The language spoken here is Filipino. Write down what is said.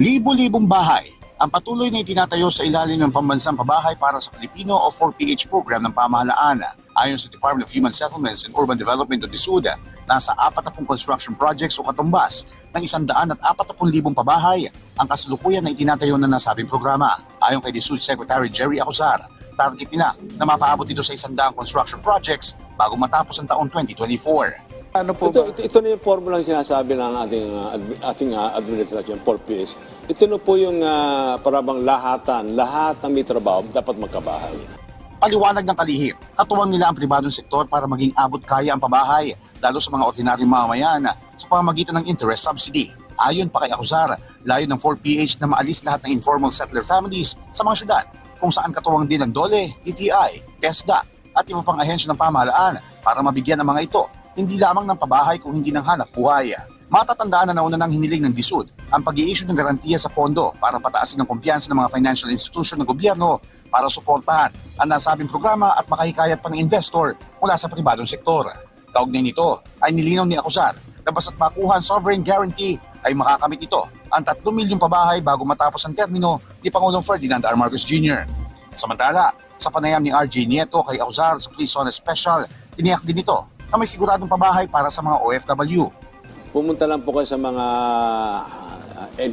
Libo-libong bahay ang patuloy na itinatayo sa ilalim ng pambansang pabahay para sa Pilipino o 4PH program ng pamahalaan. Ayon sa Department of Human Settlements and Urban Development o DSUD, nasa 40 construction projects o katumbas ng 140,000 pabahay ang kasalukuyan na itinatayo na nasabing programa. Ayon kay DSUD Secretary Jerry Acosar, target nila na mapaabot ito sa 100 construction projects bago matapos ang taon 2024. Ano po Ito, ba? ito, ito na yung formulang sinasabi ng ating, uh, admi- ating uh, administration, 4Ps. Ito na po yung uh, parabang lahatan, lahat ng may trabaho dapat magkabahay. Paliwanag ng kalihim, katuwang nila ang pribadong sektor para maging abot kaya ang pabahay, lalo sa mga ordinaryong mamamayan sa pamamagitan ng interest subsidy. Ayon pa kay Acusar, layo ng 4PH na maalis lahat ng informal settler families sa mga syudad kung saan katuwang din ang DOLE, ETI, TESDA at iba pang ahensya ng pamahalaan para mabigyan ang mga ito hindi lamang ng pabahay kung hindi ng hanap buhay. Matatandaan na nauna ng hiniling ng DSUD ang pag issue ng garantiya sa pondo para pataasin ang kumpiyansa ng mga financial institution ng gobyerno para suportahan ang nasabing programa at makahikayat pa ng investor mula sa pribadong sektor. Kaugnay nito ay nilinaw ni Acusar na basta't makuha ang sovereign guarantee ay makakamit ito ang 3 milyong pabahay bago matapos ang termino ni Pangulong Ferdinand R. Marcos Jr. Samantala, sa panayam ni RJ Nieto kay Acusar sa Zone Special, tiniyak din ito na may siguradong pabahay para sa mga OFW. Pumunta lang po kayo sa mga uh,